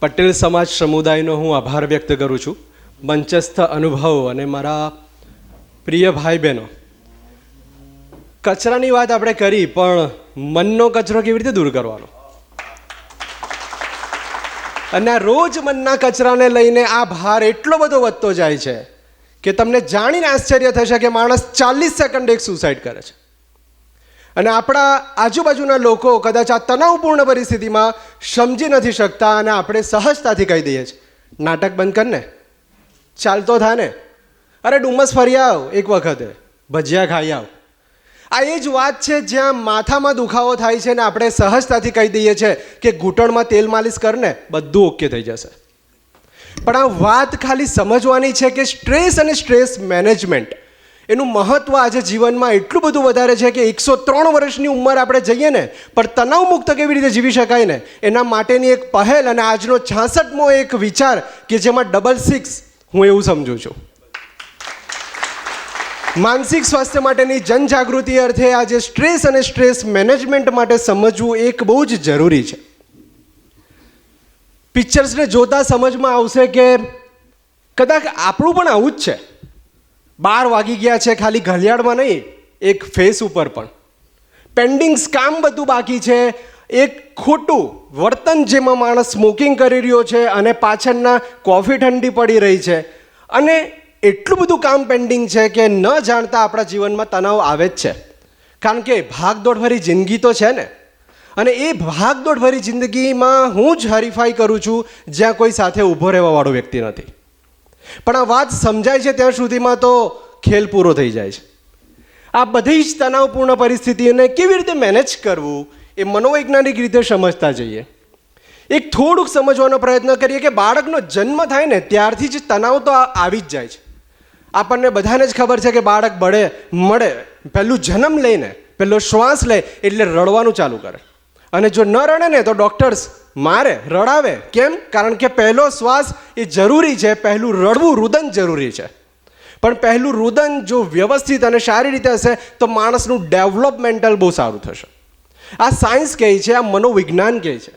પટેલ સમાજ સમુદાયનો હું આભાર વ્યક્ત કરું છું. મંચસ્થ અનુભવ અને મારા પ્રિય ભાઈ બહેનો. કચરાની વાત આપણે કરી, પણ મનનો કચરો કેવી રીતે દૂર કરવાનો? અને આ રોજ મનના કચરાને લઈને આ ભાર એટલો બધો વધતો જાય છે કે તમને જાણીને આશ્ચર્ય થશે કે માણસ ચાલીસ સેકન્ડ એક સુસાઇડ કરે છે. અને આપણા આજુબાજુના લોકો કદાચ આ તણાવપૂર્ણ પરિસ્થિતિમાં સમજી નથી શકતા અને આપણે સહજતાથી કહી દઈએ છીએ, નાટક બંધ કરને ચાલતો થા ને. અરે ડુમસ ફરી આવ એક વખતે. ભજીયા ખાઈ આવ. આ એ જ વાત છે જ્યાં માથામાં દુખાવો થાય છે ને આપણે સહજતાથી કહી દઈએ છીએ કે ઘૂંટણમાં તેલ માલિશ કરને બધું ઓકે થઈ જશે. પણ આ વાત ખાલી સમજવાની છે કે સ્ટ્રેસ અને સ્ટ્રેસ મેનેજમેન્ટ એનું મહત્વ આજે જીવનમાં એટલું બધું વધારે છે કે એકસો ત્રણ વર્ષની ઉંમર આપણે જઈએ ને, પણ તણાવ મુક્ત કેવી રીતે જીવી શકાય ને, એના માટેની એક પહેલ અને આજનો છાસઠમો એક વિચાર કે જેમાં ડબલ સિક્સ હું એવું સમજુ છું. માનસિક સ્વાસ્થ્ય માટેની જનજાગૃતિ અર્થે આજે સ્ટ્રેસ અને સ્ટ્રેસ મેનેજમેન્ટ માટે સમજવું એક બહુ જ જરૂરી છે. પિક્ચર્સને જોતા સમજમાં આવશે કે કદાચ આપણું પણ આવું જ છે. બાર વાગી ગયા છે ખાલી ઘલિયાળમાં નહીં, એક ફેસ ઉપર પણ. પેન્ડિંગ્સ કામ બધું બાકી છે, એક ખોટું વર્તન જેમાં માણસ સ્મોકિંગ કરી રહ્યો છે અને પાછળના કોફી ઠંડી પડી રહી છે. અને એટલું બધું કામ પેન્ડિંગ છે કે ન જાણતા આપણા જીવનમાં તણાવ આવે જ છે. કારણ કે ભાગદોડભરી જિંદગી તો છે ને. અને એ ભાગદોડભરી જિંદગીમાં હું જ હરીફાઈ કરું છું જ્યાં કોઈ સાથે ઊભો રહેવાવાળો વ્યક્તિ નથી. પણ આ વાત સમજાય છે ત્યાં સુધીમાં તો ખેલ પૂરો થઈ જાય છે. આ બધી જ તણાવપૂર્ણ પરિસ્થિતિઓને કેવી રીતે મેનેજ કરવું એ મનોવૈજ્ઞાનિક રીતે સમજતા જઈએ. એક થોડુંક સમજવાનો પ્રયત્ન કરીએ કે બાળકનો જન્મ થાય ને ત્યારથી જ તણાવ તો આવી જ જાય છે. આપણને બધાને જ ખબર છે કે બાળક બળે, મળે, પહેલું જન્મ લઈને પહેલો શ્વાસ લે એટલે રડવાનું ચાલુ કરે. અને જો ન રડે ને તો ડૉક્ટર્સ મારે રડાવે? કેમ? કારણ કે પહેલો શ્વાસ એ જરૂરી છે, પહેલું રડવું રુદન જરૂરી છે. પણ પહેલું રુદન જો વ્યવસ્થિત અને સારી રીતે હશે, તો માણસનું ડેવલપમેન્ટલ બહુ સારું થશે. આ સાયન્સ કહે છે, આ મનોવિજ્ઞાન કહે છે.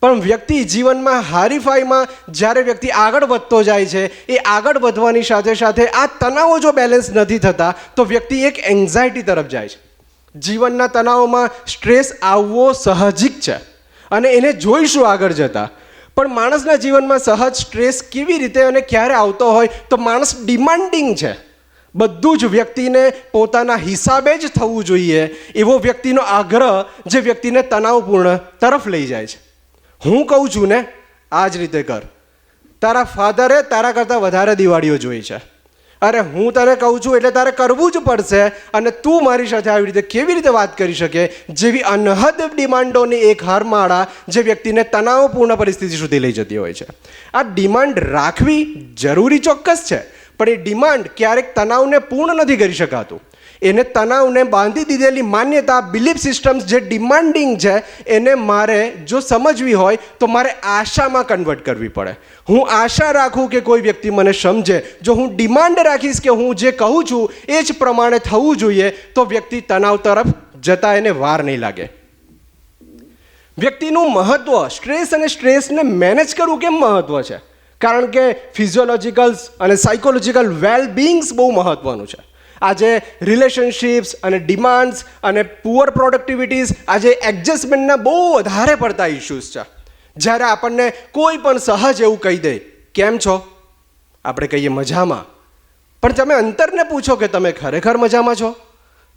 પણ વ્યક્તિ જીવનમાં હારીફાઈમાં જ્યારે વ્યક્તિ આગળ વધતો જાય છે, એ આગળ વધવાની સાથે સાથે આ તણાવો જો બેલેન્સ નથી થતા, તો વ્યક્તિ એક એન્ઝાયટી તરફ જાય છે. જીવનના તણાવમાં સ્ટ્રેસ આવવો સહજિક છે. અને એને જોઈશું આગળ જતા. પણ માણસના જીવનમાં સહજ સ્ટ્રેસ કેવી રીતે અને ક્યારે આવતો હોય તો માણસ ડિમાન્ડિંગ છે. બધું જ વ્યક્તિને પોતાના હિસાબે જ થવું જોઈએ. એવો વ્યક્તિનો આગ્રહ જે વ્યક્તિને તણાવપૂર્ણ તરફ લઈ જાય છે. હું કહું છું ને, આ જ રીતે કર. તારા ફાધરે તારા કરતાં વધારે દિવાળીઓ જોઈ છે. અરે હું તને કહું છું એટલે તારે કરવું જ પડશે અને તું મારી સાથે આવી રીતે કેવી રીતે વાત કરી શકે? જેવી અનહદ ડિમાન્ડોની એક હારમાળા જે વ્યક્તિને તણાવપૂર્ણ પરિસ્થિતિ સુધી લઈ જતી હોય છે. આ ડિમાન્ડ રાખવી જરૂરી ચોક્કસ છે, પણ એ ડિમાન્ડ ક્યારેક તણાવને પૂર્ણ નથી કરી શકાતું. એને તણાવને બાંધી દીધેલી માન્યતા બિલીફ સિસ્ટમ્સ જે ડિમાન્ડિંગ છે, એને મારે જો સમજવી હોય, તો મારે આશામાં કન્વર્ટ કરવી પડે. હું આશા રાખું કે કોઈ વ્યક્તિ મને સમજે. જો હું ડિમાન્ડ રાખીશ કે હું જે કહું છું, એ જ પ્રમાણે થવું જોઈએ, તો વ્યક્તિ તણાવ તરફ જતાં એને વાર નહીં લાગે. વ્યક્તિનું મહત્ત્વ સ્ટ્રેસ અને સ્ટ્રેસને મેનેજ કરવું કેમ મહત્ત્વ છે? કારણ કે ફિઝિયોલોજિકલ્સ અને સાયકોલોજીકલ વેલબિંગ્સ બહુ મહત્વનું છે. આજે રિલેશનશિપ્સ અને ડિમાન્ડ્સ અને પુઅર પ્રોડક્ટિવિટીઝ આજે એડજસ્ટમેન્ટના બહુ વધારે પડતા ઇશ્યુઝ છે. જ્યારે આપણને કોઈ પણ સહજ એવું કહી દે, કેમ છો? આપણે કહીએ, મજામાં. પણ તમે અંતરને પૂછો કે તમે ખરેખર મજામાં છો?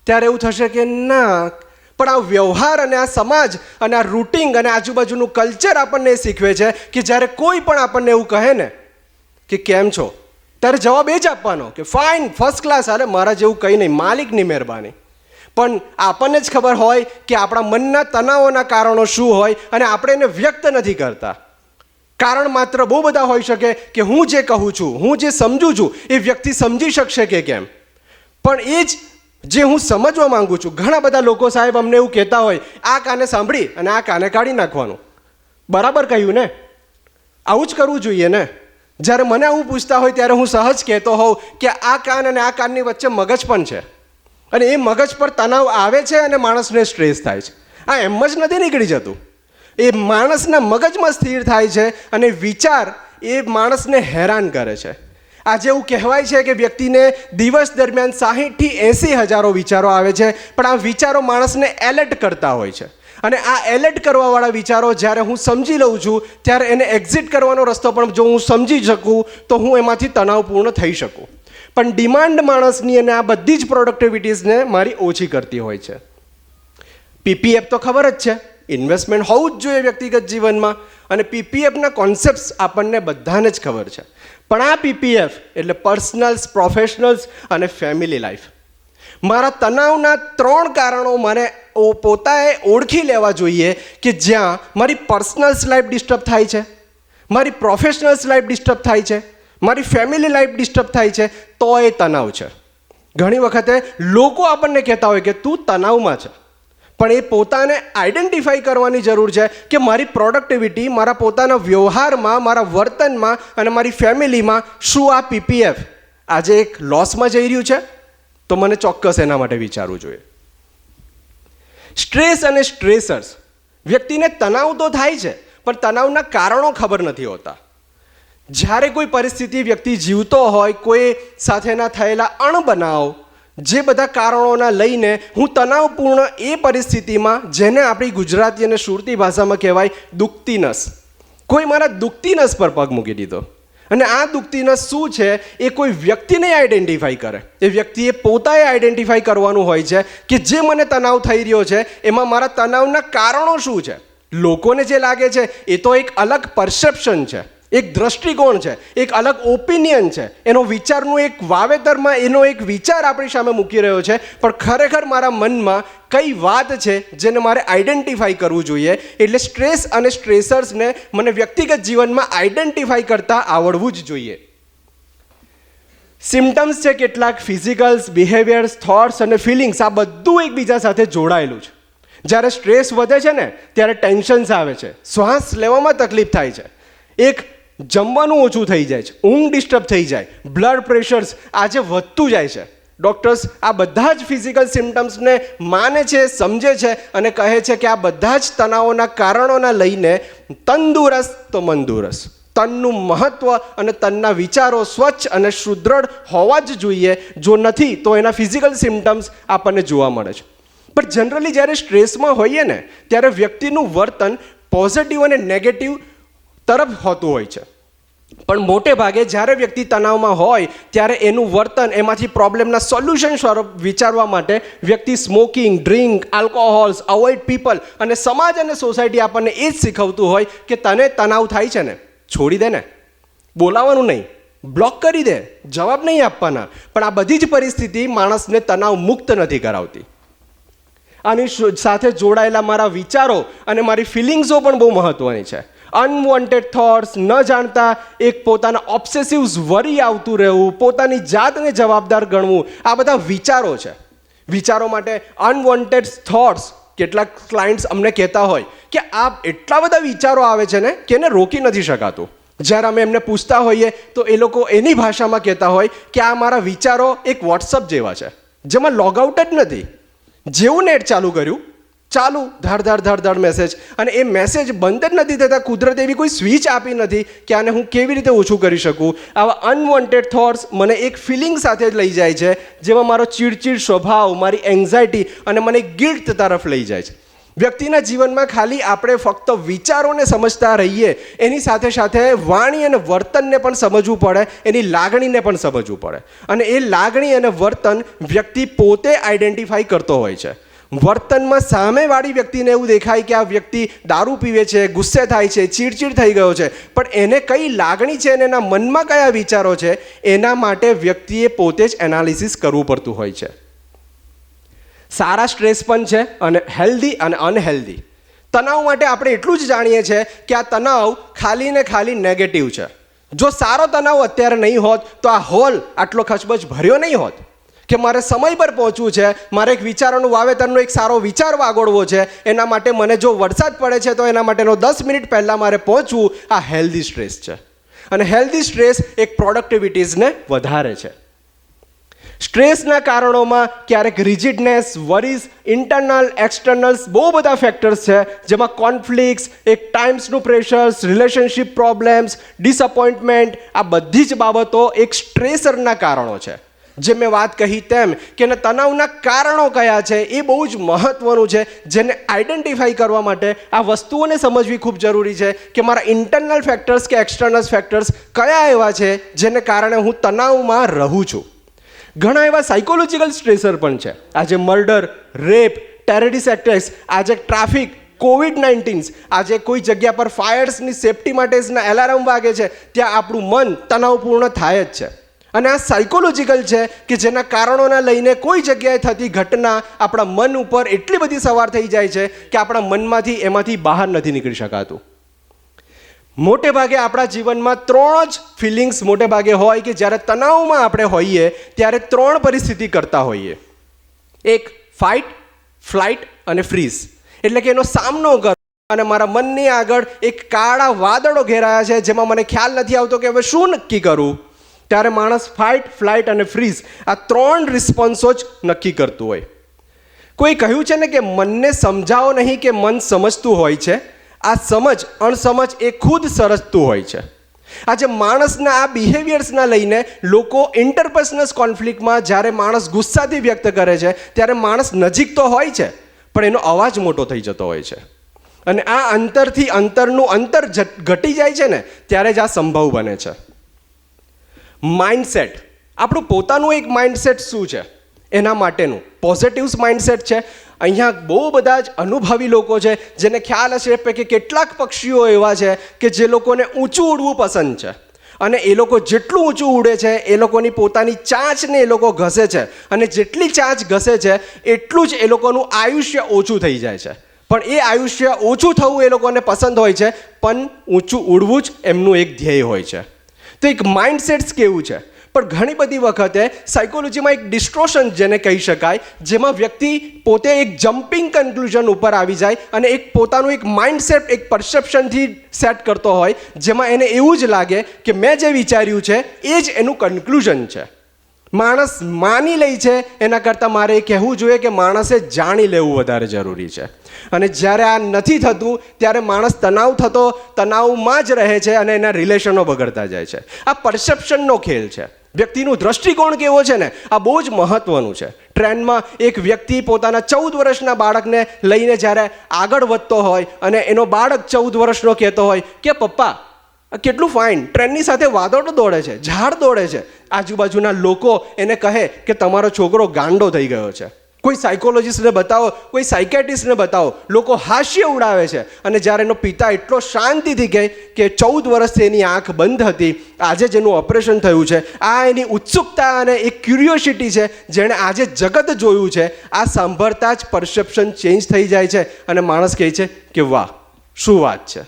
ત્યારે એવું થશે કે ના, પણ આ વ્યવહાર અને આ સમાજ અને આ રૂટિંગ અને આજુબાજુનું કલ્ચર આપણને એ શીખવે છે કે જ્યારે કોઈ પણ આપણને એવું કહે ને કે, કેમ છો? ત્યારે જવાબ એ જ આપવાનો કે ફાઇન ફર્સ્ટ ક્લાસ અરે મારા જેવું કંઈ નહીં, માલિકની મહેરબાની. પણ આપણને જ ખબર હોય કે આપણા મનના તણાવોના કારણો શું હોય અને આપણે એને વ્યક્ત નથી કરતા. કારણ માત્ર બહુ બધા હોઈ શકે કે હું જે કહું છું, હું જે સમજું છું, એ વ્યક્તિ સમજી શકશે કે કેમ. પણ એ જ જે હું સમજવા માંગુ છું, ઘણા બધા લોકો સાહેબ અમને એવું કહેતા હોય, આ કાને સાંભળી અને આ કાને કાઢી નાખવાનું. બરાબર કહ્યું ને? આવું જ કરવું જોઈએ ને? જ્યારે મને આવું પૂછતા હોય ત્યારે હું સહજ કહેતો હોઉં કે આ કાન અને આ કાનની વચ્ચે મગજ પણ છે. અને એ મગજ પર તણાવ આવે છે અને માણસને સ્ટ્રેસ થાય છે. આ એમ જ નથી નીકળી જતું. એ માણસના મગજમાં સ્થિર થાય છે અને વિચાર એ માણસને હેરાન કરે છે. આજે એવું કહેવાય છે કે વ્યક્તિને દિવસ દરમિયાન સાહીઠથી એંસી હજારો વિચારો આવે છે, પણ આ વિચારો માણસને એલર્ટ કરતા હોય છે. અને આ એલર્ટ કરવાવાળા વિચારો જ્યારે હું સમજી લઉં છું, ત્યારે એને એક્ઝિટ કરવાનો રસ્તો પણ જો હું સમજી શકું, તો હું એમાંથી તણાવપૂર્ણ થઈ શકું. પણ ડિમાન્ડ માણસની અને આ બધી જ પ્રોડક્ટિવિટીઝને મારી ઓછી કરતી હોય છે. પીપીએફ તો ખબર જ છે. ઇન્વેસ્ટમેન્ટ હોવું જ જોઈએ વ્યક્તિગત જીવનમાં અને પીપીએફના કોન્સેપ્ટ્સ આપણને બધાને જ ખબર છે. પણ આ પીપીએફ એટલે પર્સનલ્સ, પ્રોફેશનલ્સ અને ફેમિલી લાઈફ. મારા તણાવના ત્રણ કારણો મને પોતાએ ઓળખી લેવા જોઈએ કે જ્યાં મારી પર્સનલ્સ લાઈફ ડિસ્ટર્બ થાય છે, મારી પ્રોફેશનલ્સ લાઈફ ડિસ્ટર્બ થાય છે, મારી ફેમિલી લાઈફ ડિસ્ટર્બ થાય છે, તો એ તણાવ છે. ઘણી વખતે લોકો આપણને કહેતા હોય કે તું તણાવમાં છે, પણ એ પોતાને આઈડેન્ટિફાઈ કરવાની જરૂર છે કે મારી પ્રોડક્ટિવિટી મારા પોતાના વ્યવહારમાં, મારા વર્તનમાં અને મારી ફેમિલીમાં શું આ પીપીએફ આજે એક લોસમાં જઈ રહ્યું છે? તો મને ચોક્કસ એના માટે વિચારવું જોઈએ. સ્ટ્રેસ અને સ્ટ્રેસર્સ, વ્યક્તિને તણાવ તો થાય છે, પણ તણાવના કારણો ખબર નથી હોતા. જ્યારે કોઈ પરિસ્થિતિ વ્યક્તિ જીવતો હોય, કોઈ સાથેના થયેલા અણબનાવ, જે બધા કારણોના લઈને હું તણાવપૂર્ણ એ પરિસ્થિતિમાં, જેને આપણી ગુજરાતી અને સુરતી ભાષામાં કહેવાય દુખતી નસ કોઈ મારા દુખતી નસ પર પગ મૂકી દીધો. અને આ દુખતીનસ શું છે, એ કોઈ વ્યક્તિને આઈડેન્ટિફાઈ કરે. એ વ્યક્તિએ પોતાએ આઈડેન્ટિફાઈ કરવાનું હોય છે કે જે મને તણાવ થઈ રહ્યો છે, એમાં મારા તણાવના કારણો શું છે? લોકોને જે લાગે છે, એ તો એક અલગ પરસેપ્શન છે. એક દ્રષ્ટિકોણ છે, એક અલગ ઓપિનિયન છે. એનો વિચારનું એક વાવેતરમાં એનો એક વિચાર આપણી સામે મૂકી રહ્યો છે. પણ ખરેખર મારા મનમાં કઈ વાત છે જેને મારે આઈડેન્ટિફાઈ કરવું જોઈએ? એટલે સ્ટ્રેસ અને સ્ટ્રેસર્સને મને વ્યક્તિગત જીવનમાં આઈડેન્ટિફાઈ કરતાં આવડવું જ જોઈએ. સિમ્ટમ્સ છે કેટલાક ફિઝિકલ્સ બિહેવિયર્સ થોટ્સ અને ફિલિંગ્સ આ બધું એકબીજા સાથે જોડાયેલું છે. જ્યારે સ્ટ્રેસ વધે છે ને, ત્યારે ટેન્શન્સ આવે છે. શ્વાસ લેવામાં તકલીફ થાય છે. એક જમવાનું ઓછું થઈ જાય છે, ઊંઘ ડિસ્ટર્બ થઈ જાય બ્લડ પ્રેશર્સ આજે વધતું જાય છે. ડૉક્ટર્સ આ બધા જ ફિઝિકલ સિમ્ટમ્સને માને છે, સમજે છે અને કહે છે કે આ બધા જ તણાવોના કારણોના લઈને તંદુરસ્ત તો મંદુરસ્ત. તનનું મહત્ત્વ અને તનના વિચારો સ્વચ્છ અને સુદૃઢ હોવા જ જોઈએ. જો નથી, તો એના ફિઝિકલ સિમ્ટમ્સ આપણને જોવા મળે છે. પણ જનરલી જ્યારે સ્ટ્રેસમાં હોઈએ ને, ત્યારે વ્યક્તિનું વર્તન પોઝિટિવ અને નેગેટિવ તરફ હોતું હોય છે. પણ મોટે ભાગે જ્યારે વ્યક્તિ તણાવમાં હોય, ત્યારે એનું વર્તન એમાંથી પ્રોબ્લેમના સોલ્યુશન સ્વરૂપ વિચારવા માટે વ્યક્તિ smoking, drink, alcohols, avoid people અને સમાજ અને સોસાયટી આપણને એ જ શીખવતું હોય કે તને તણાવ થાય છે ને? છોડી દે ને. બોલાવાનું નહીં. બ્લોક કરી દે. જવાબ નહીં આપવાના. પણ આ બધી જ પરિસ્થિતિ માણસને તણાવ મુક્ત નથી કરાવતી. આની સાથે જોડાયેલા મારા વિચારો અને મારી ફિલિંગ્સો પણ બહુ મહત્ત્વની છે. અનવોન્ટેડ થોટ્સ ન જાણતા, એક પોતાના ઓબ્સેસિવ્સ વરી આવતું રહેવું, પોતાની જાતને જવાબદાર ગણવું, આ બધા વિચારો છે. વિચારો માટે અનવોન્ટેડ થોટ્સ કેટલાક ક્લાયન્ટ્સ અમને કહેતા હોય કે આ એટલા બધા વિચારો આવે છે ને કે એને રોકી નથી શકાતું. જ્યારે અમે એમને પૂછતા હોઈએ તો એ લોકો એની ભાષામાં કહેતા હોય કે આ મારા વિચારો એક વોટ્સઅપ જેવા છે, જેમાં લોગઆઉટ જ નથી. જેવું નેટ ચાલુ કર્યું ચાલુ ધડ ધડ ધડ ધડ મેસેજ અને એ મેસેજ બંધ જ નથી થતા. કુદરત એવી કોઈ સ્વિચ આપી નથી કે આને હું કેવી રીતે ઓછું કરી શકું. આવા અનવોન્ટેડ થોટ્સ મને એક ફિલિંગ સાથે જ લઈ જાય છે, જેમાં મારો ચીડચીડ સ્વભાવ, મારી એન્ઝાયટી અને મને ગિલ્ટ તરફ લઈ જાય છે. વ્યક્તિના જીવનમાં ખાલી આપણે ફક્ત વિચારોને સમજતા રહીએ, એની સાથે સાથે વાણી અને વર્તનને પણ સમજવું પડે, એની લાગણીને પણ સમજવું પડે. અને એ લાગણી અને વર્તન વ્યક્તિ પોતે આઈડેન્ટિફાઈ કરતો હોય છે. વર્તનમાં સામેવાળી વ્યક્તિને એવું દેખાય કે આ વ્યક્તિ દારૂ પીવે છે, ગુસ્સે થાય છે, ચીડચીડ થઈ ગયો છે. પણ એને કઈ લાગણી છે અને એના મનમાં કયા વિચારો છે, એના માટે વ્યક્તિએ પોતે જ એનાલિસિસ કરવું પડતું હોય છે. સારા સ્ટ્રેસ પણ છે અને હેલ્ધી અને અનહેલ્ધી તણાવ માટે આપણે એટલું જ જાણીએ છીએ કે આ તણાવ ખાલી ને ખાલી નેગેટિવ છે. જો સારો તણાવ અત્યારે નહીં હોત, તો આ હોલ આટલો ખચબચ ભર્યો નહીં હોત. કે મારે સમય પર પહોંચવું છે, મારે એક વિચારોનું વાવેતરનો એક સારો વિચાર વાગોળવો છે, એના માટે મને જો વરસાદ પડે છે તો એના માટેનો દસ મિનિટ પહેલાં મારે પહોંચવું, આ હેલ્ધી સ્ટ્રેસ છે. અને હેલ્ધી સ્ટ્રેસ એક પ્રોડક્ટિવિટીઝને વધારે છે. સ્ટ્રેસના કારણોમાં ક્યારેક રિજિડનેસ વરીઝ ઇન્ટરનલ એક્સટર્નલ્સ બહુ બધા ફેક્ટર્સ છે, જેમાં કોન્ફ્લિક્ટ્સ એક ટાઈમ્સનું પ્રેશર્સ રિલેશનશિપ પ્રોબ્લેમ્સ ડિસઅપોઇન્ટમેન્ટ આ બધી જ બાબતો એક સ્ટ્રેસરના કારણો છે. જે મેં વાત કહી તેમ કે તણાવના કારણો કયા છે એ બહુ જ મહત્વનું છે, જેને આઈડેન્ટિફાઈ કરવા માટે આ વસ્તુઓને સમજવી ખૂબ જરૂરી છે કે મારા ઇન્ટરનલ ફેક્ટર્સ કે એક્સટર્નલ ફેક્ટર્સ કયા એવા છે જેને કારણે હું તણાવમાં રહું છું. ઘણા એવા સાયકોલોજીકલ સ્ટ્રેસર પણ છે. આજે મર્ડર રેપ ટેરરિસ્ટ એટેક્સ આજે ટ્રાફિક કોવિડ નાઇન્ટીન્સ આજે કોઈ જગ્યા પર ફાયર્સની સેફટી માટેના એલાર્મ વાગે છે, ત્યાં આપણું મન તણાવપૂર્ણ થાય જ છે. અને આ સાયકોલોજીકલ છે કે જેના કારણોના લઈને કોઈ જગ્યાએ થતી ઘટના આપણા મન ઉપર એટલી બધી સવાર થઈ જાય છે કે આપણા મનમાંથી એમાંથી બહાર નથી નીકળી શકાતું. મોટે ભાગે આપણા જીવનમાં ત્રણ જ ફિલિંગ્સ મોટે ભાગે હોય કે જ્યારે તણાવમાં આપણે હોઈએ ત્યારે ત્રણ પરિસ્થિતિ કરતા હોઈએ. એક ફાઇટ ફ્લાઇટ અને ફ્રીઝ એટલે કે એનો સામનો કરો અને મારા મનની આગળ એક કાળા વાદળો ઘેરાયા છે જેમાં મને ખ્યાલ નથી આવતો કે હવે શું નક્કી કરું? ત્યારે માણસ ફાઇટ ફ્લાઇટ અને ફ્રીઝ આ ત્રણ રિસ્પોન્સો જ નક્કી કરતું હોય. કોઈ કહ્યું છે ને કે મનને સમજાવો નહીં કે મન સમજતું હોય છે? આ સમજ, અણસમજ એ ખુદ સરસતું હોય છે. આજે માણસના આ બિહેવિયર્સના લઈને લોકો ઇન્ટરપર્સનલ કોન્ફ્લિક્ટમાં જ્યારે માણસ ગુસ્સાથી વ્યક્ત કરે છે, ત્યારે માણસ નજીક તો હોય છે, પણ એનો અવાજ મોટો થઈ જતો હોય છે. અને આ અંતરથી અંતરનું અંતર ઘટી જાય છે ને, ત્યારે જ આ સંભવ બને છે. માઇન્ડસેટ આપણું પોતાનું એક માઇન્ડસેટ શું છે? એના માટેનું પોઝિટિવ્સ માઇન્ડસેટ છે. અહીંયા બહુ બધા જ અનુભવી લોકો છે, જેને ખ્યાલ હશે કે કેટલાક પક્ષીઓ એવા છે કે જે લોકોને ઊંચું ઉડવું પસંદ છે. અને એ લોકો જેટલું ઊંચું ઉડે છે, એ લોકોની પોતાની ચાંચને એ લોકો ઘસે છે. અને જેટલી ચાંચ ઘસે છે, એટલું જ એ લોકોનું આયુષ્ય ઓછું થઈ જાય છે. પણ એ આયુષ્ય ઓછું થવું એ લોકોને પસંદ હોય છે, પણ ઊંચું ઉડવું જ એમનું એક ધ્યેય હોય છે. તો એક માઇન્ડસેટ્સ કેવું છે? પણ ઘણી બધી વખતે સાયકોલોજીમાં એક ડિસ્ટ્રોશન જેને કહી શકાય, જેમાં વ્યક્તિ પોતે એક જમ્પિંગ કન્ક્લુઝન ઉપર આવી જાય અને એક પોતાનું એક માઇન્ડસેટ એક પરસેપ્શનથી સેટ કરતો હોય, જેમાં એને એવું જ લાગે કે મેં જે વિચાર્યું છે, એ જ એનું કન્ક્લુઝન છે. માણસ માની લે છે, એના કરતાં મારે એ કહેવું જોઈએ કે માણસે જાણી લેવું વધારે જરૂરી છે. અને જ્યારે આ નથી થતું, ત્યારે માણસ તણાવ થતો, તણાવમાં જ રહે છે અને એના રિલેશનો બગડતા જાય છે. આ પરસેપ્શનનો ખેલ છે. વ્યક્તિનું દ્રષ્ટિકોણ કેવો છે ને, આ બહુ જ મહત્વનું છે. ટ્રેન્ડમાં એક વ્યક્તિ પોતાના ચૌદ વર્ષના બાળકને લઈને જ્યારે આગળ વધતો હોય અને એનો બાળક ચૌદ વર્ષનો કહેતો હોય કે, પપ્પા કેટલું ફાઇન ટ્રેનની સાથે વાદળો દોડે છે, ઝાડ દોડે છે આજુબાજુના લોકો એને કહે કે તમારો છોકરો ગાંડો થઈ ગયો છે. કોઈ સાયકોલોજીસ્ટને બતાવો, કોઈ સાયકેટ્રિસ્ટને બતાવો, લોકો હાસ્ય ઉડાવે છે. અને જ્યારે એનો પિતા એટલો શાંતિથી કહે કે ચૌદ વર્ષથી એની આંખ બંધ હતી, આજે જેનું ઓપરેશન થયું છે. આ એની ઉત્સુકતા અને એક ક્યુરિયોસિટી છે, જેણે આજે જગત જોયું છે. આ સાંભળતા જ પરસેપ્શન ચેન્જ થઈ જાય છે. અને માણસ કહે છે કે વાહ, શું વાત છે.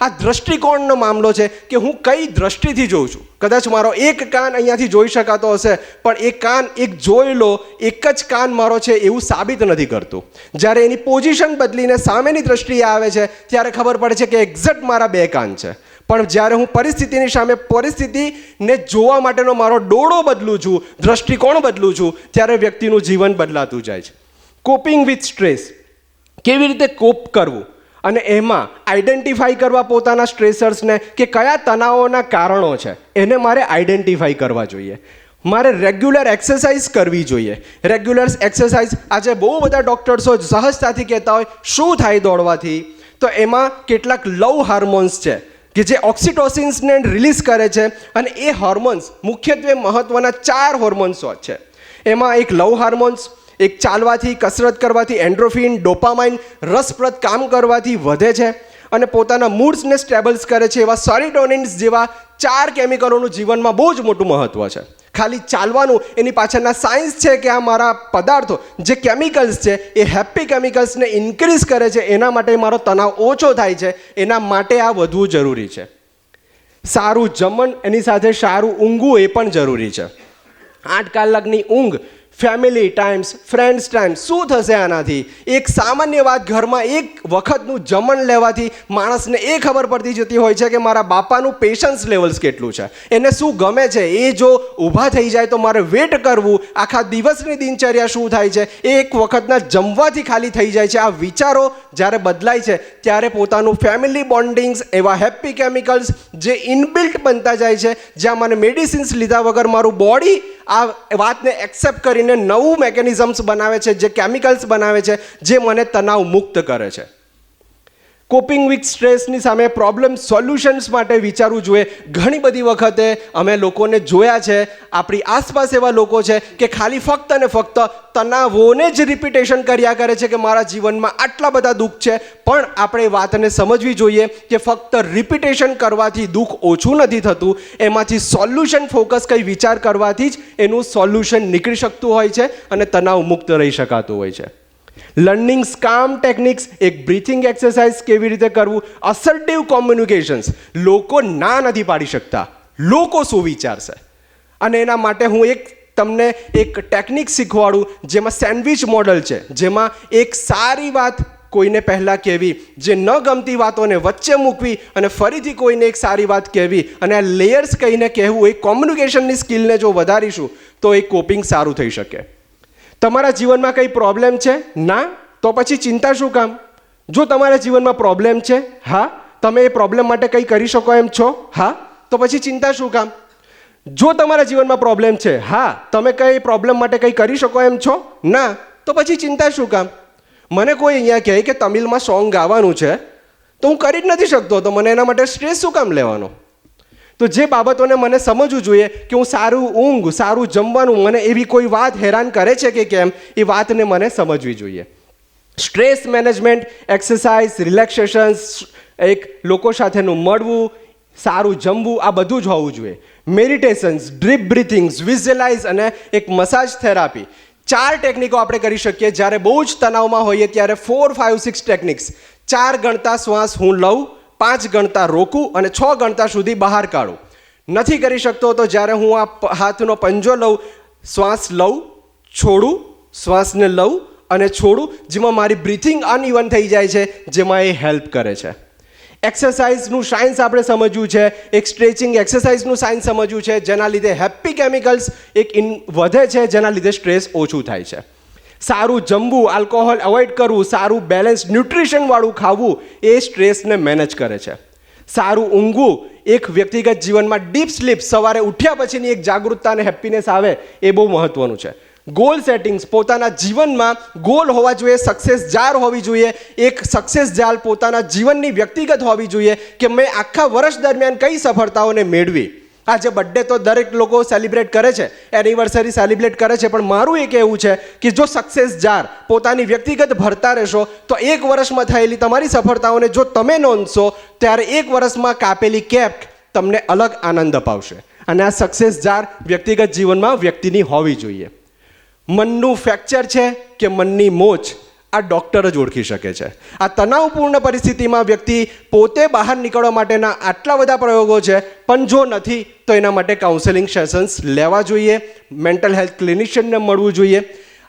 આ દ્રષ્ટિકોણનો મામલો છે કે હું કઈ દ્રષ્ટિથી જોઉં છું. કદાચ મારો એક કાન અહીંયાથી જોઈ શકાતો હશે, પણ એ કાન એક જોઈ લો, એક જ કાન મારો છે એવું સાબિત નથી કરતું. જ્યારે એની પોઝિશન બદલીને સામેની દ્રષ્ટિએ આવે છે, ત્યારે ખબર પડે છે કે એક્ઝેક્ટ મારા બે કાન છે. પણ જ્યારે હું પરિસ્થિતિની સામે પરિસ્થિતિને જોવા માટેનો મારો ડોળો બદલું છું, દ્રષ્ટિકોણ બદલું છું, ત્યારે વ્યક્તિનું જીવન બદલાતું જાય છે. કોપિંગ વિથ સ્ટ્રેસ કેવી રીતે કોપ કરવું? અને એમાં આઈડેન્ટિફાઈ કરવા પોતાના સ્ટ્રેસર્સને કે કયા તણાવોના કારણો છે, એને મારે આઈડેન્ટિફાઈ કરવા જોઈએ. મારે રેગ્યુલર એક્સરસાઇઝ કરવી જોઈએ. રેગ્યુલર એક્સરસાઇઝ આજે બહુ બધા ડૉક્ટર્સો સહજતાથી કહેતા હોય, શું થાય દોડવાથી? તો એમાં કેટલાક લવ હાર્મોન્સ છે, કે જે ઓક્સિટોસિન્સને રિલીઝ કરે છે અને એ હોર્મોન્સ મુખ્યત્વે મહત્ત્વના ચાર હોર્મોન્સો છે. એમાં એક લવ હાર્મોન્સ એક ચાલવાથી કસરત કરવાથી એન્ડ્રોફિન, ડોપામાઇન, રસપ્રદ કામ કરવાથી વધે છે અને પોતાના મૂડ્સને સ્ટેબલ્સ કરે છે એવા સોરિટોનિન્સ જેવા ચાર કેમિકલોનું જીવનમાં બહુ જ મોટું મહત્ત્વ છે. ખાલી ચાલવાનું એની પાછળના સાયન્સ છે કે આ મારા પદાર્થો જે કેમિકલ્સ છે એ હેપી કેમિકલ્સને ઇન્ક્રીઝ કરે છે એના માટે મારો તણાવ ઓછો થાય છે, એના માટે આ વધવું જરૂરી છે. સારું જમણ એની સાથે સારું ઊંઘવું એ પણ જરૂરી છે. આઠ કલાકની ઊંઘ ફેમિલી ટાઈમ્સ ફ્રેન્ડ્સ ટાઈમ શું થશે આનાથી? એક સામાન્ય વાત ઘરમાં એક વખતનું જમણ લેવાથી માણસને એ ખબર પડતી જતી હોય છે કે મારા બાપાનું પેશન્સ લેવલ્સ કેટલું છે. એને શું ગમે છે? એ જો ઊભા થઈ જાય તો મારે વેટ કરવું. આખા દિવસની દિનચર્યા શું થાય છે? એ એક વખતના જમવાથી ખાલી થઈ જાય છે. આ વિચારો જ્યારે બદલાય છે, ત્યારે પોતાનું ફેમિલી બોન્ડિંગ્સ એવા હેપી કેમિકલ્સ જે ઇનબિલ્ટ બનતા જાય છે, જ્યાં મને મેડિસિન્સ લીધા વગર મારું બોડી આ વાતને એક્સેપ્ટ કરીને નવું મેકેનિઝમ્સ બનાવે છે જે કેમિકલ્સ બનાવે છે જે મને તણાવ મુક્ત કરે છે. કોપિંગ વિથ સ્ટ્રેસની સામે પ્રોબ્લેમ સોલ્યુશન્સ માટે વિચારવું જોઈએ. ઘણી બધી વખતે અમે લોકોને જોયા છે, આપણી આસપાસ એવા લોકો છે કે ખાલી ફક્ત અને ફક્ત તનાવોને જ રિપીટેશન કર્યા કરે છે કે મારા જીવનમાં આટલા બધા દુઃખ છે. પણ આપણે વાતને સમજવી જોઈએ કે ફક્ત રિપીટેશન કરવાથી દુઃખ ઓછું નથી થતું. એમાંથી સોલ્યુશન ફોકસ કંઈ વિચાર કરવાથી જ એનું સોલ્યુશન નીકળી શકતું હોય છે અને તણાવ મુક્ત રહી શકાતું હોય છે. લર્નિંગ સ્કામ ટેકનિક્સ એક બ્રીથિંગ એક્સરસાઇઝ કેવી રીતે કરવું? અસર્ટિવ કોમ્યુનિકેશન્સ લોકો ના નથી પાડી શકતા. લોકો શું વિચારશે? અને એના માટે હું એક તમને એક ટેકનિક શીખવાડું, જેમાં સેન્ડવિચ મોડલ છે. જેમાં એક સારી વાત કોઈને પહેલાં કહેવી, જે ન ગમતી વાતોને વચ્ચે મૂકવી અને ફરીથી કોઈને એક સારી વાત કહેવી અને આ લેયર્સ કહીને કહેવું, એ કોમ્યુનિકેશનની સ્કિલને જો વધારીશું, તો એ કોપિંગ સારું થઈ શકે. તમારા જીવનમાં કંઈ પ્રોબ્લેમ છે? ના? તો પછી ચિંતા શું કામ? જો તમારા જીવનમાં પ્રોબ્લેમ છે, હા? તમે એ પ્રોબ્લેમ માટે કંઈ કરી શકો એમ છો, હા? તો પછી ચિંતા શું કામ? જો તમારા જીવનમાં પ્રોબ્લેમ છે, હા? તમે કંઈ પ્રોબ્લેમ માટે કંઈ કરી શકો એમ છો, ના? તો પછી ચિંતા શું કામ? મને કોઈ અહીંયા કહે કે તમિલમાં સોંગ ગાવાનું છે, તો હું કરી જ નથી શકતો, તો મને એના માટે સ્ટ્રેસ શું કામ લેવાનો? તો જે બાબતોને મને સમજવું જોઈએ કે હું સારું ઊંઘ, સારું જમવાનું, મને એવી કોઈ વાત હેરાન કરે છે કે કેમ, એ વાતને મને સમજવી જોઈએ. સ્ટ્રેસ મેનેજમેન્ટ, એક્સરસાઇઝ, રિલેક્સેશન્સ, એક લોકો સાથેનું મળવું, સારું જમવું, આ બધું જ હોવું જોઈએ. મેડિટેશન્સ ડ્રીપ બ્રિથિંગ્સ વિઝ્યુલાઇઝ અને એક મસાજ થેરાપી. ચાર ટેકનિકો આપણે કરી શકીએ. જ્યારે બહુ જ તણાવમાં હોઈએ ત્યારે ફોર ફાઇવ સિક્સ ટેકનિક્સ. ચાર ગણતા શ્વાસ હું લઉં પાંચ ગણતા રોકું અને છ ગણતા સુધી બહાર કાઢું. નથી કરી શકતો તો જ્યારે હું આ હાથનો પંજો લઉં, શ્વાસ લઉં, છોડું, શ્વાસને લઉં અને છોડું, જેમાં મારી બ્રીથિંગ અનઇવન થઈ જાય છે, જેમાં એ હેલ્પ કરે છે. એક્સરસાઇઝનું સાયન્સ આપણે સમજવું છે, એક સ્ટ્રેચિંગ એક્સરસાઇઝનું સાયન્સ સમજવું છે, જેના લીધે હેપી કેમિકલ્સ એક ઇન વધે છે, જેના લીધે સ્ટ્રેસ ઓછું થાય છે. સારું જમવું આલ્કોહોલ અવોઇડ કરવું, સારું બેલેન્સ ન્યુટ્રિશનવાળું ખાવું એ સ્ટ્રેસને મેનેજ કરે છે. સારું ઊંઘવું, એક વ્યક્તિગત જીવનમાં ડીપ સ્લીપ સવારે ઉઠ્યા પછીની એક જાગૃતતા અને હેપીનેસ આવે એ બહુ મહત્વનું છે. ગોલ સેટિંગ્સ પોતાના જીવનમાં ગોલ હોવા જોઈએ સક્સેસ જાર હોવી જોઈએ, એક સક્સેસ જાર પોતાના જીવનની વ્યક્તિગત હોવી જોઈએ કે મેં આખા વર્ષ દરમિયાન કઈ સફળતાઓને મેળવી. આજે બર્થડે તો દરેક લોકો સેલિબ્રેટ કરે છે એનિવર્સરી સેલિબ્રેટ કરે છે, પણ મારું એક એવું છે કે જો સક્સેસ જાર, પોતાની વ્યક્તિગત ભરતા રહેશો, તો એક વર્ષમાં થયેલી તમારી સફળતાઓને જો તમે નોંધશો, ત્યારે એક વર્ષમાં કાપેલી કેપ તમને અલગ આનંદ અપાવશે. અને આ સક્સેસ જાર વ્યક્તિગત જીવનમાં વ્યક્તિની હોવી જોઈએ. મનનું ફ્રેક્ચર છે કે મનની મોચ આ ડૉક્ટર જ ઓળખી શકે છે. આ તણાવપૂર્ણ પરિસ્થિતિમાં વ્યક્તિ પોતે બહાર નીકળવા માટેના આટલા બધા પ્રયોગો છે, પણ જો નથી, તો એના માટે કાઉન્સેલિંગ સેશન્સ લેવા જોઈએ મેન્ટલ હેલ્થ ક્લિનિશિયનને મળવું જોઈએ.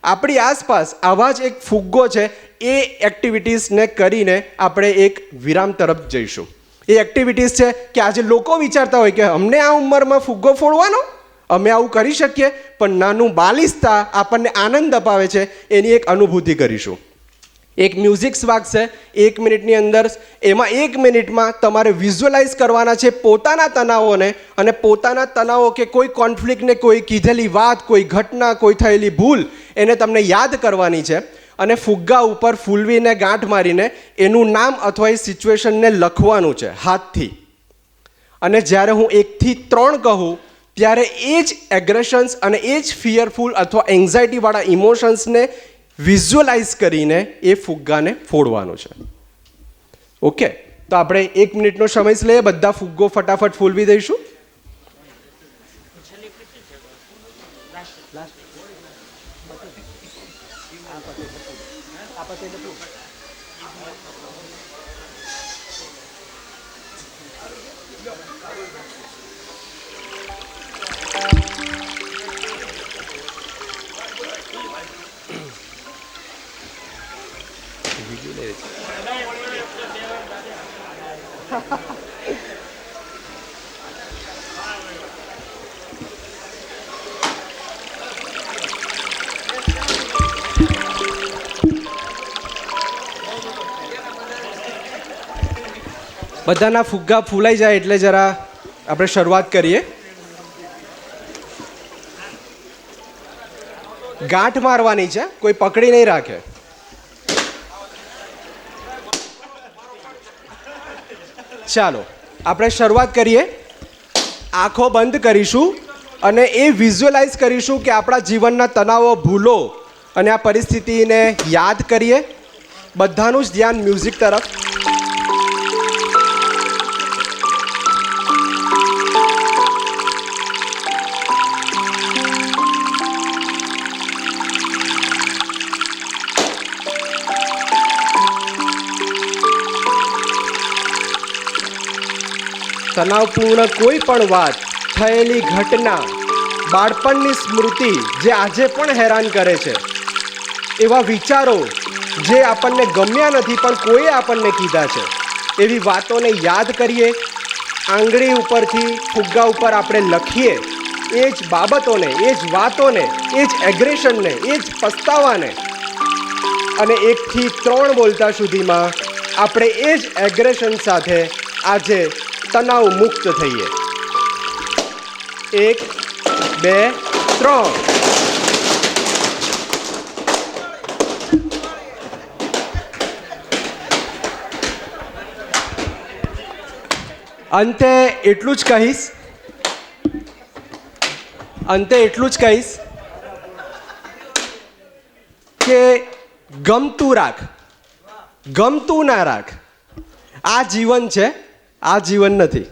આપણી આસપાસ આવા જ એક ફુગ્ગો છે, એ એક્ટિવિટીઝને કરીને આપણે એક વિરામ તરફ જઈશું. એ એક્ટિવિટીઝ છે કે આજે લોકો વિચારતા હોય કે અમને આ ઉંમરમાં ફુગ્ગો ફોડવાનો? અમે આવું કરી શકીએ, પણ નાનું બાલિસ્તા આપણને આનંદ અપાવે છે, એની એક અનુભૂતિ કરીશું. એક મ્યુઝિક્સ વાગશે એક મિનિટની અંદર એમાં એક મિનિટમાં તમારે વિઝ્યુઅલાઇઝ કરવાના છે પોતાના તણાવોને અને પોતાના તણાવો કે કોઈ કોન્ફ્લિક્ટને કોઈ કીધેલી વાત, કોઈ ઘટના, કોઈ થયેલી ભૂલ, એને તમને યાદ કરવાની છે અને ફુગ્ગા ઉપર ફૂલવીને ગાંઠ મારીને એનું નામ અથવા એ સિચ્યુએશનને લખવાનું છે હાથથી. અને જ્યારે હું એકથી ત્રણ કહું, ત્યારે એ જ એગ્રેશન્સ અને એ જ ફિયરફુલ અથવા એન્ઝાયટીવાળા ઇમોશન્સને વિઝ્યુઅલાઇઝ કરીને એ ફુગ્ગાને ફોડવાનો છે. ઓકે તો આપણે એક મિનિટનો સમય લઈએ, બધા ફુગ્ગો ફટાફટ ફૂલવી દઈશું. બધાના ફુગ્ગા ફૂલાઈ જાય એટલે જરા આપણે શરૂઆત કરીએ. ગાંઠ મારવાની છે, કોઈ પકડી નહીં રાખે. ચાલો, આપણે શરૂઆત કરીએ. આંખો બંધ કરીશું અને એ વિઝ્યુઅલાઇઝ કરીશું કે આપણા જીવનના તણાવો ભૂલો અને આ પરિસ્થિતિને યાદ કરીએ. બધાનું જ ધ્યાન મ્યુઝિક તરફ. તણાવપૂર્ણ કોઈ પણ વાત, થયેલી ઘટના, બાળપણની સ્મૃતિ જે આજે પણ હેરાન કરે છે. એવા વિચારો જે આપણને ગમ્યા નથી પણ કોઈએ આપણને કીધા છે. એવી વાતોને યાદ કરીએ, આંગળી ઉપરથી ફુગ્ગા ઉપર આપણે લખીએ, એ જ બાબતોને, એ જ વાતોને, એ જ એગ્રેશનને એ જ પસ્તાવાને. અને એકથી ત્રણ બોલતા સુધીમાં આપણે એ જ એગ્રેશન સાથે આજે તણાવ મુક્ત થઈએ. એક, બે, ત્રણ. અંતે એટલું જ કહીશ. અંતે એટલું જ કહીશ કે ગમતું રાખ. ગમતું ના રાખ. આ જીવન છે આ જીવન નથી.